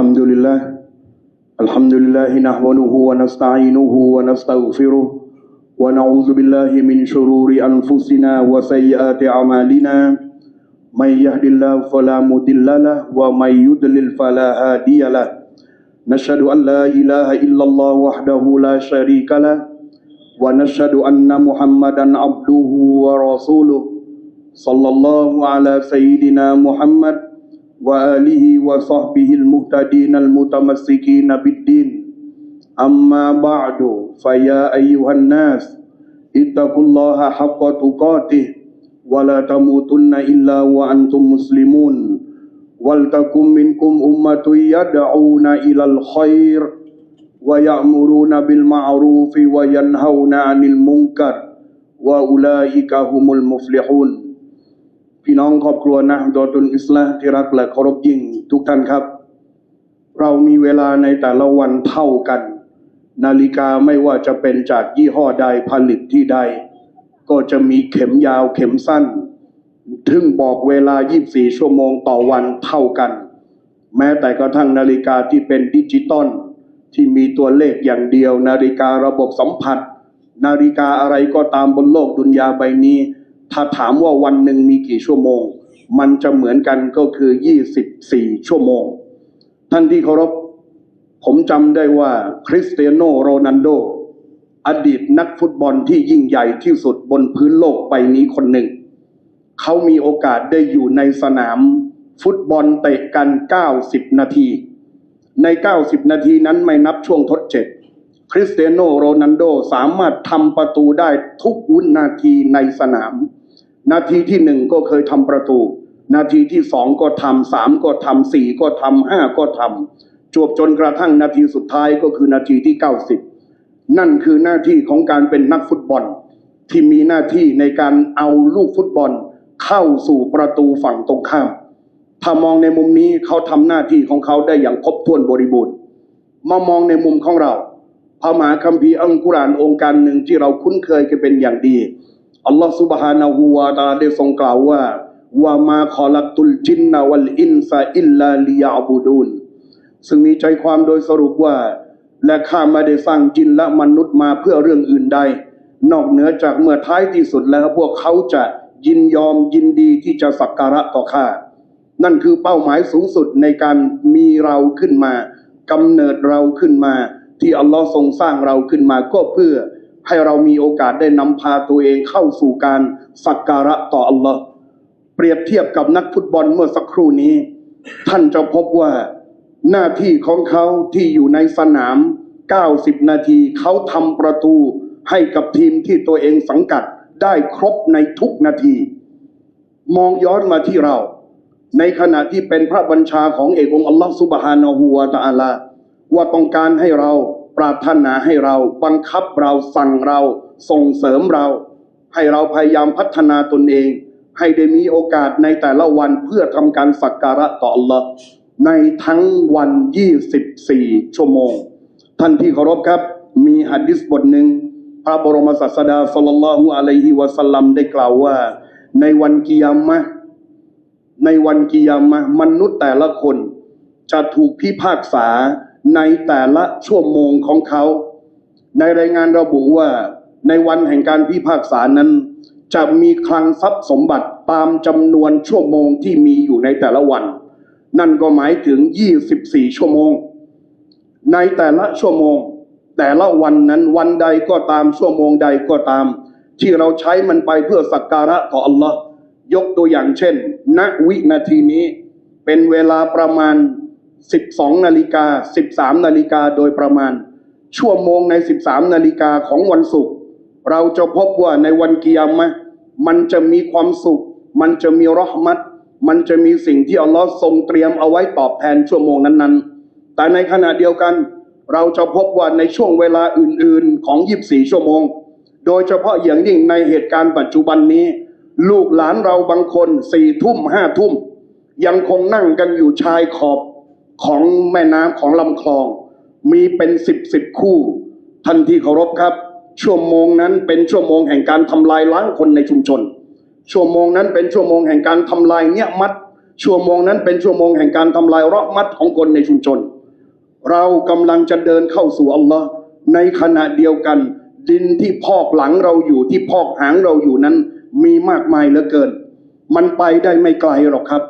الحمد لله الحمد لله نحمده ونستعينه ونستغفره ونعوذ بالله من شرور أنفسنا وسيئات أعمالنا من يهد الله فلا مضل له ومن يضلل فلا هادي له نشهد أن لا إله إلا الله وحده لا شريك له ونشهد أن محمدا عبده ورسوله صلى الله على سيدنا محمد وآله وصحبه المهتدين المتمسكين بالدين. أما بعد فيا أيها الناس اتقوا الله حق تقاته ولا تموتن إلا وأنتم مسلمون. ولتكن منكم أمة يدعون إلى الخير ويأمرون بالمعروف وينهون عن المنكر وأولئك هم المفلحون. พี่น้องครอบครัวนะดอตุนอิสลามที่รักและเคารพยิ่งทุกท่านครับ เรามีเวลาในแต่ละวันเท่ากัน นาฬิกาไม่ว่าจะเป็นจากยี่ห้อใดผลิตที่ใด ก็จะมีเข็มยาวเข็มสั้นถึงบอกเวลา 24 ชั่วโมงต่อวันเท่ากัน แม้แต่กระทั่งนาฬิกาที่เป็นดิจิตอลที่มีตัวเลขอย่างเดียว นาฬิการะบบสัมผัส นาฬิกาอะไรก็ตามบนโลกดุนยาใบนี้ ถ้าถามว่าวันหนึ่งมีกี่ชั่วโมง มันจะเหมือนกันก็คือ 24 ชั่วโมง ท่านที่เคารพ ผมจำได้ว่าคริสเตียโนโรนัลโด อดีตนักฟุตบอลที่ยิ่งใหญ่ที่สุดบนพื้นโลกใบนี้คนหนึ่ง เขามีโอกาสได้อยู่ในสนามฟุตบอลเตะกัน 90 นาที ใน 90 นาทีนั้นไม่นับช่วงทดเจ็บคริสเตียโนโรนัลโดสามารถทำประตูได้ทุกวินาทีในสนาม นาทีที่หนึ่งก็เคยทำประตู นาทีที่สองก็ทำสามก็ทำสี่ก็ทำห้าก็ทำจวบจนกระทั่งนาทีสุดท้ายก็คือนาทีที่เก้าสิบนั่นคือหน้าที่ของการเป็นนักฟุตบอล ที่มีหน้าที่ในการเอาลูกฟุตบอล เข้าสู่ประตูฝั่งตรงข้ามถ้ามองในมุมนี้เขาทำหน้าที่ของเขาได้อย่างครบถ้วนบริบูรณ์มามองในมุมของเราพระมหาคัมภีร์อัลกุรานองค์การหนึ่งที่เราคุ้นเคยกันเป็นอย่างดี อัลลอฮฺซุบฮานะฮูวาตาลาได้ทรงกล่าวว่าว่ามาขอลักตุลจินนาวัลอินซาอิลลาลิยาบูดูนซึ่งมีใจความโดยสรุปว่า และข้าไม่ได้สร้างจินและมนุษย์มาเพื่อเรื่องอื่นใด นอกเหนือจากเมื่อท้ายที่สุดแล้วพวกเขาจะยินยอมยินดีที่จะสักการะต่อข้า นั่นคือเป้าหมายสูงสุดในการมีเราขึ้นมากำเนิดเราขึ้นมา ที่อัลลอฮ์ทรงสร้างเราขึ้นมาก็เพื่อ ให้เรามีโอกาสได้นำพาตัวเองเข้าสู่การสักการะต่ออัลลอฮ์เปรียบเทียบกับนักฟุตบอลเมื่อสักครู่นี้ ท่านจะพบว่าหน้าที่ของเขาที่อยู่ในสนาม 90 นาทีเขาทำประตูให้กับทีมที่ตัวเองสังกัดได้ครบในทุกนาที มองย้อนมาที่เรา ในขณะที่เป็นพระบัญชาของเอกองค์อัลลอฮฺสุบฮานาหูวาตะอาลาว่าต้องการให้เรา ปรารถนาให้เราบังคับเราสั่งเราส่งเสริมเรา ให้เราพยายามพัฒนาตนเอง ให้ได้มีโอกาสในแต่ละวันเพื่อทำการสักการะต่ออัลลอฮ์ในทั้งวัน 24 ชั่วโมง ท่านที่เคารพครับ มีหัดดิษบทหนึ่งพระบรมศาสดาสัลลัลลอฮุอะลัยฮิวะสัลลัมได้กล่าวว่า ในวันกิยามะในวันกิยามะมนุษย์แต่ละคน จะถูกพิพากษา ในแต่ละชั่วโมงของเขา ในรายงานระบุว่าในวันแห่งการพิพากษานั้น จะมีคลังทรัพย์สมบัติตามจำนวนชั่วโมงที่มีอยู่ในแต่ละวัน นั่นก็หมายถึง 24 ชั่วโมง ในแต่ละชั่วโมง แต่ละวันนั้นวันใดก็ตามชั่วโมงใดก็ตาม ที่เราใช้มันไปเพื่อสักการะต่ออัลลอฮ์ยกตัวอย่างเช่น ณวินาทีนี้เป็นเวลาประมาณ 12นาฬิกา13นาฬิกาโดยประมาณ ชั่วโมงใน 13นาฬิกาของวันศุกร์เราจะพบว่าในวันกิยามะมันจะมีความสุข มันจะมีรหมัตมันจะมีสิ่งที่อัลลอฮ์ทรงเตรียมเอาไว้ตอบแทนชั่วโมงนั้นๆ แต่ในขณะเดียวกัน เราจะพบว่าในช่วงเวลาอื่นๆของ 24 ชั่วโมง โดยเฉพาะอย่างยิ่งในเหตุการณ์ปัจจุบันนี้ ลูกหลานเราบางคนสี่ทุ่มห้าทุ่ม ยังคงนั่งกันอยู่ชายขอบ ของแม่น้ำของลำคลอง มีเป็นสิบสิบคู่ท่านที่เคารพครับ ชั่วโมงนั้นเป็นชั่วโมงแห่งการทำลายล้างคนในชุมชน ชั่วโมงนั้นเป็นชั่วโมงแห่งการทำลายเนี่ยมัด ชั่วโมงนั้นเป็นชั่วโมงแห่งการทำลายเราะมัดของคนในชุมชน เรากำลังจะเดินเข้าสู่อัลลอฮ์ในขณะเดียวกัน ดินที่พอกหลังเราอยู่ที่พอกหางเราอยู่นั้น มีมากมายเหลือเกิน มันไปได้ไม่ไกลหรอกครับ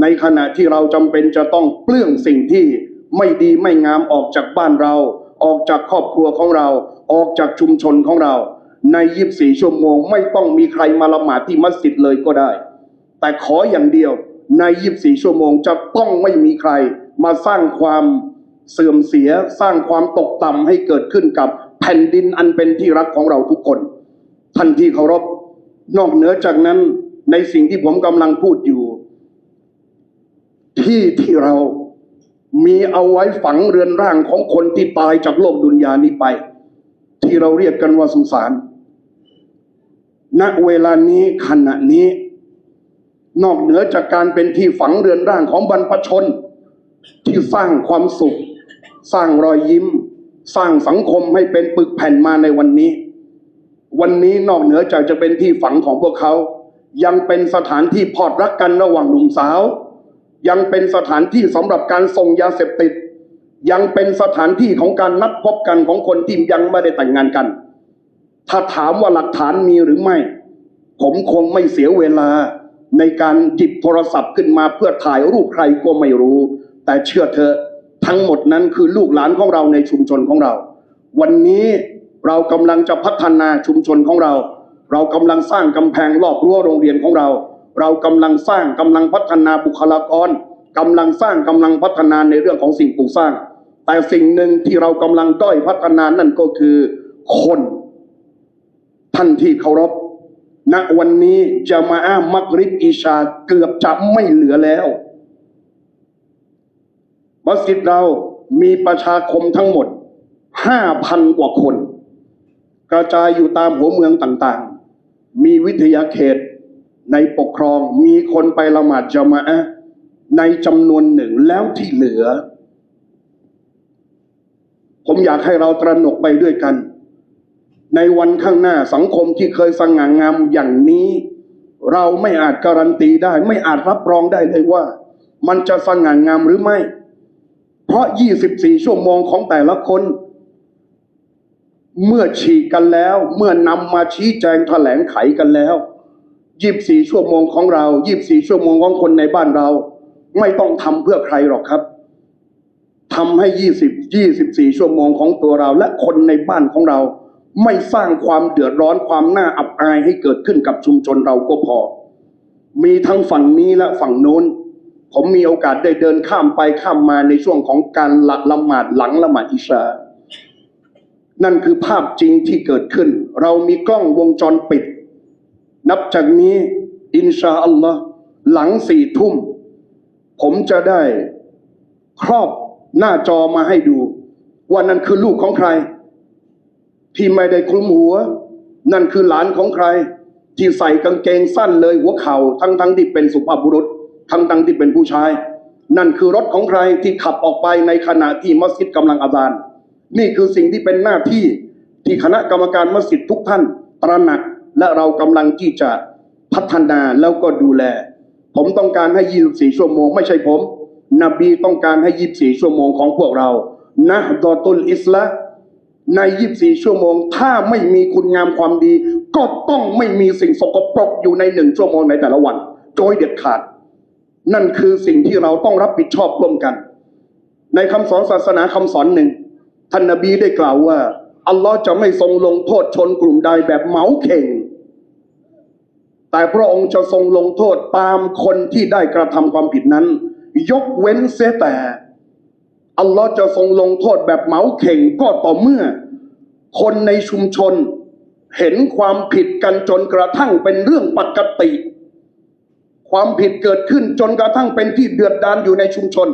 ในขณะที่เราจำเป็นจะต้องเปลื้องสิ่งที่ไม่ดีไม่งามออกจากบ้านเรา ออกจากครอบครัวของเรา ออกจากชุมชนของเรา ใน24ชั่วโมง ไม่ต้องมีใครมาละหมาดที่มัสยิดเลยก็ได้ แต่ขออย่างเดียว ใน24ชั่วโมงจะต้องไม่มีใคร มาสร้างความเสื่อมเสียสร้างความตกต่ำให้เกิดขึ้นกับแผ่นดินอันเป็นที่รักของเราทุกคน ท่านที่เคารพนอกเหนือจากนั้นในสิ่งที่ผมกำลังพูดอยู่ ที่ที่เรามีเอาไว้ฝังเรือนร่างของคนที่ตายจากโลกดุนยานี้ไป ที่เราเรียกกันว่าสุสานณเวลานี้ขณะนี้ นอกเหนือจากการเป็นที่ฝังเรือนร่างของบรรพชน ที่สร้างความสุข สร้างรอยยิ้ม สร้างสังคมให้เป็นปึกแผ่นมาในวันนี้ วันนี้นอกเหนือจากจะเป็นที่ฝังของพวกเขา ยังเป็นสถานที่พอดรักกันระหว่างหนุ่มสาว ยังเป็นสถานที่สำหรับการส่งยาเสพติด ยังเป็นสถานที่ของการนัดพบกันของคนที่ยังไม่ได้แต่งงานกัน ถ้าถามว่าหลักฐานมีหรือไม่ ผมคงไม่เสียเวลาในการหยิบโทรศัพท์ขึ้นมาเพื่อถ่ายรูปใครก็ไม่รู้ แต่เชื่อเถอะทั้งหมดนั้นคือลูกหลานของเราในชุมชนของเรา วันนี้เรากำลังจะพัฒนาชุมชนของเรา เรากำลังสร้างกำแพงรอบรั้วโรงเรียนของเรา เรากำลังสร้างกำลังพัฒนาบุคลากรกำลังสร้างกำลังพัฒนาในเรื่องของสิ่งปลูกสร้าง แต่สิ่งหนึ่งที่เรากำลังด้อยพัฒนานั่นก็คือคนท่านที่เคารพณวันนี้จะมาอ้ามักริบอีชาเกือบจะไม่เหลือแล้วมัสยิดเรามีประชาคมทั้งหมดห้าพันกว่าคน กระจายอยู่ตามหัวเมืองต่างๆ มีวิทยาเขต ในปกครองมีคนไปละหมาดจะมาอะในจำนวนหนึ่งแล้วที่เหลือ ผมอยากให้เราตระหนกไปด้วยกัน ในวันข้างหน้าสังคมที่เคยสง่างามอย่างนี้ เราไม่อาจการันตีได้ ไม่อาจรับรองได้เลยว่า มันจะสง่างามหรือไม่ เพราะ 24 ชั่วโมงของแต่ละคน เมื่อฉีกกันแล้ว เมื่อนำมาชี้แจงแถลงไขกันแล้ว 24ชั่วโมงของเรา24ชั่วโมงของคนในบ้านเรา ไม่ต้องทำเพื่อใครหรอกครับทำให้20 24ชั่วโมงของตัวเรา และคนในบ้านของเรา ไม่สร้างความเดือดร้อนความน่าอับอายให้เกิดขึ้นกับชุมชนเราก็พอ มีทั้งฝั่งนี้และฝั่งโน้น ผมมีโอกาสได้เดินข้ามไปข้ามมาในช่วงของการละละหมาดหลังละหมาดอิชานั่นคือภาพจริงที่เกิดขึ้น เรามีกล้องวงจรปิด นับจากนี้อินชาอัลลอฮ์หลังสี่ทุ่ม ผมจะได้ครอบหน้าจอมาให้ดู ว่านั่นคือลูกของใคร ที่ไม่ได้คลุมหัว นั่นคือหลานของใคร ที่ใส่กางเกงสั้นเลยหัวเข่าทั้งทั้งที่เป็นสุภาพบุรุษ ทั้งทั้งที่เป็นผู้ชาย นั่นคือรถของใครที่ขับออกไปในขณะที่มัสยิดกำลังอาซาน นี่คือสิ่งที่เป็นหน้าที่ที่คณะกรรมการมัสยิดทุกท่านตระหนัก และเรากำลังที่จะพัฒนาแล้วก็ดูแล ผมต้องการให้ 24 ชั่วโมง ไม่ใช่ผม นบีต้องการให้ 24 ชั่วโมงของพวกเรานะดอตุลอิสละใน 24 ชั่วโมง ถ้าไม่มีคุณงามความดี ก็ต้องไม่มีสิ่งสกปรกอยู่ในหนึ่งชั่วโมงในแต่ละวัน โดยเด็ดขาด นั่นคือสิ่งที่เราต้องรับผิดชอบร่วมกัน ในคำสอนศาสนาคำสอนหนึ่ง ท่านนบีได้กล่าวว่า อัลลอฮ์จะไม่ทรงลงโทษชนกลุ่มใดแบบเหมาเข่ง แต่พระองค์จะทรงลงโทษตามคนที่ได้กระทำความผิดนั้น ยกเว้นเสียแต่ อัลลอฮ์จะทรงลงโทษแบบเหมาเข่งก็ต่อเมื่อ คนในชุมชนเห็นความผิดกันจนกระทั่งเป็นเรื่องปกติ ความผิดเกิดขึ้นจนกระทั่งเป็นที่เดือดดานอยู่ในชุมชน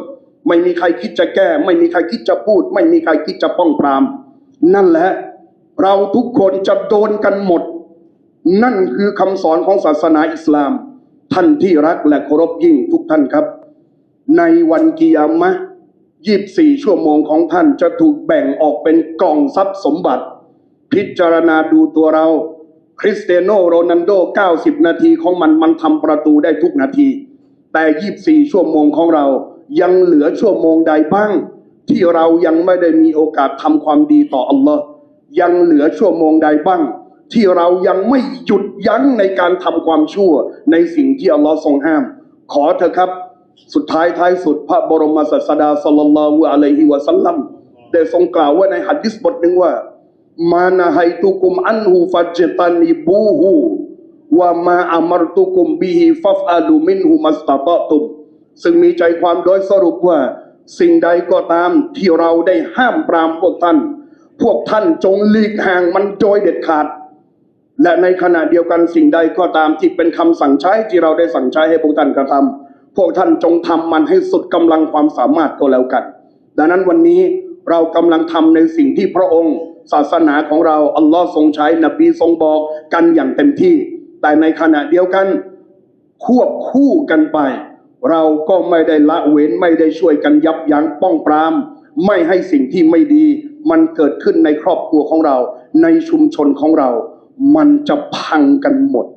ไม่มีใครคิดจะแก้ ไม่มีใครคิดจะพูด ไม่มีใครคิดจะป้องปราม นั่นแหละ เราทุกคนจะโดนกันหมด นั่นคือคำสอนของศาสนาอิสลาม ท่านที่รักและเคารพยิ่งทุกท่านครับ ในวันกิยามะยี่บสี่ชั่วโมงของท่านจะถูกแบ่งออกเป็นกล่องทรัพย์สมบัติ พิจารณาดูตัวเรา คริสเตียโนโรนัลโด 90 นาทีของมันมันทำประตูได้ทุกนาที แต่24ชั่วโมงของเรายังเหลือชั่วโมงใดบ้าง ที่เรายังไม่ได้มีโอกาสทำความดีต่ออัลลอฮ์ยังเหลือชั่วโมงใดบ้าง ที่เรายังไม่หยุดยั้งในการทำความชั่วในสิ่งที่อัลลอฮ์ทรงห้าม ขอเถอะครับ สุดท้ายท้ายสุดพระบรมศาสดาสัลลัลลอฮุอะลัยฮิวะสัลลัมได้ทรงกล่าวไว่าในหัดดิษบทหนึ่งว่า มานาไฮตุกุมอันหูฟัจตันิบูหูว่ามาอามรตุกุมบิฮิฟัฟอาลูมินหูมัสตาตตุมซึ่งมีใจความโดยสรุปว่า สิ่งใดก็ตามที่เราได้ห้ามปรามพวกท่าน พวกท่านจงหลีกห่างมันโดยเด็ดขาด และในขณะเดียวกันสิ่งใดก็ตามที่เป็นคำสั่งใช้ที่เราได้สั่งใช้ให้พวกท่านกระทำพวกท่านจงทำมันให้สุดกำลังความสามารถก็แล้วกัน ดังนั้นวันนี้เรากำลังทำในสิ่งที่พระองค์ศาสนาของเราอัลลอฮ์ทรงใช้นบีทรงบอกกันอย่างเต็มที่ แต่ในขณะเดียวกัน ควบคู่กันไป เราก็ไม่ได้ละเว้นไม่ได้ช่วยกันยับยั้งป้องปราม ไม่ให้สิ่งที่ไม่ดี มันเกิดขึ้นในครอบครัวของเรา ในชุมชนของเรา มันจะพังกันหมด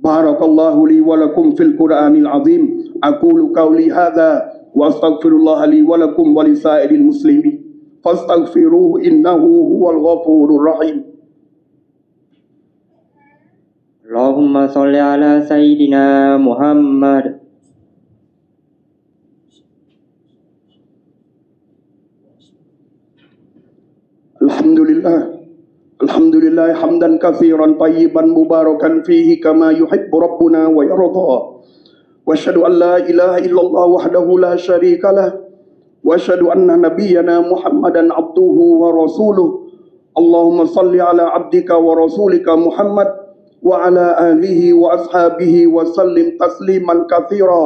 بارك الله لي ولكم في القرآن العظيم أقول قولي هذا وأستغفر الله لي ولكم ولسائر المسلمين فاستغفروه إنه هو الغفور الرحيم اللهم صل على سيدنا محمد الحمد لله الحمد لله حمدا كثيرا طيبا مباركا فيه كما يحب ربنا ويرضى. وأشهد أن لا إله إلا الله وحده لا شريك له. وأشهد أن نبينا محمدا عبده ورسوله. اللهم صل على عبدك ورسولك محمد وعلى آله وأصحابه وسلم تسليما كثيرا.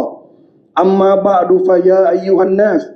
أما بعد فيا أيها الناس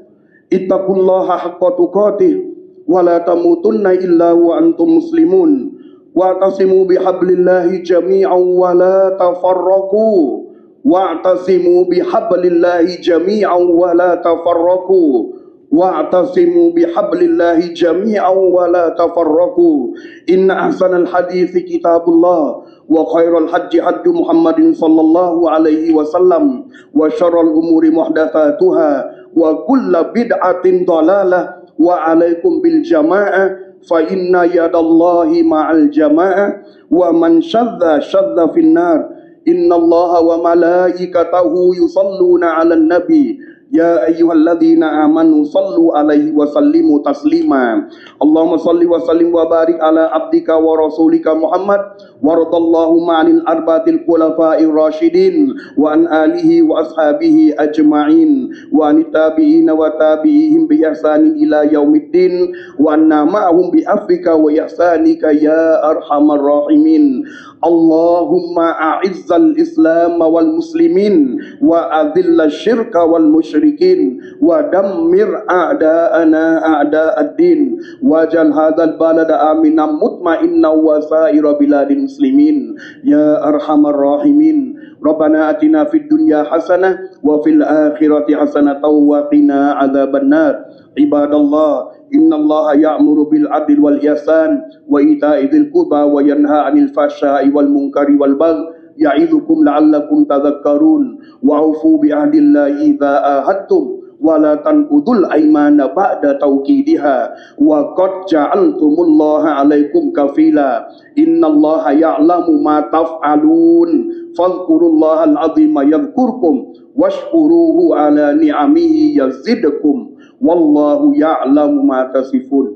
اتقوا الله حق تقاته. ولا تموتن إلا وأنتم مسلمون. واعتصموا بحبل الله جميعا ولا تفرقوا. واعتصموا بحبل الله جميعا ولا تفرقوا. واعتصموا بحبل الله جميعا ولا تفرقوا. إن أحسن الحديث كتاب الله وخير الحج حج محمد صلى الله عليه وسلم وشر الأمور محدثاتها وكل بدعة ضلالة وعليكم بالجماعة فإن يد الله مع الجماعة ومن شذ شذ في النار. إن الله وملائكته يصلون على النبي. يا أيها الذين آمنوا صلوا عليه وسلموا تسليما. اللهم صل وسلم وبارك على عبدك ورسولك محمد وارض اللهم عن الأربعة الخلفاء الراشدين وعن آله وأصحابه أجمعين وعن التابعين وتابعيهم بإحسان إلى يوم الدين وأنا معهم بعفوك وإحسانك يا أرحم الراحمين. اللهم أعز الإسلام والمسلمين وأذل الشرك والمشركين. ودمر أعداءنا أعداء الدين. واجعل هذا البلد آمنا مطمئنا وسائر بلاد المسلمين. يا أرحم الراحمين. ربنا آتنا في الدنيا حسنة وفي الآخرة حسنة وقنا عذاب النار. عباد الله إن الله يأمر بالعدل والإحسان وإيتاء ذي القربى وينهى عن الفحشاء والمنكر والبغي يعظكم لعلكم تذكرون وأوفوا بعهد الله إذا عاهدتم ولا تنقضوا الأيمان بعد توكيدها وقد جعلتم الله عليكم كفيلا. إن الله يعلم ما تفعلون. فاذكروا الله العظيم يذكركم واشكروه على نعمه يزدكم. والله يعلم ما تصفون.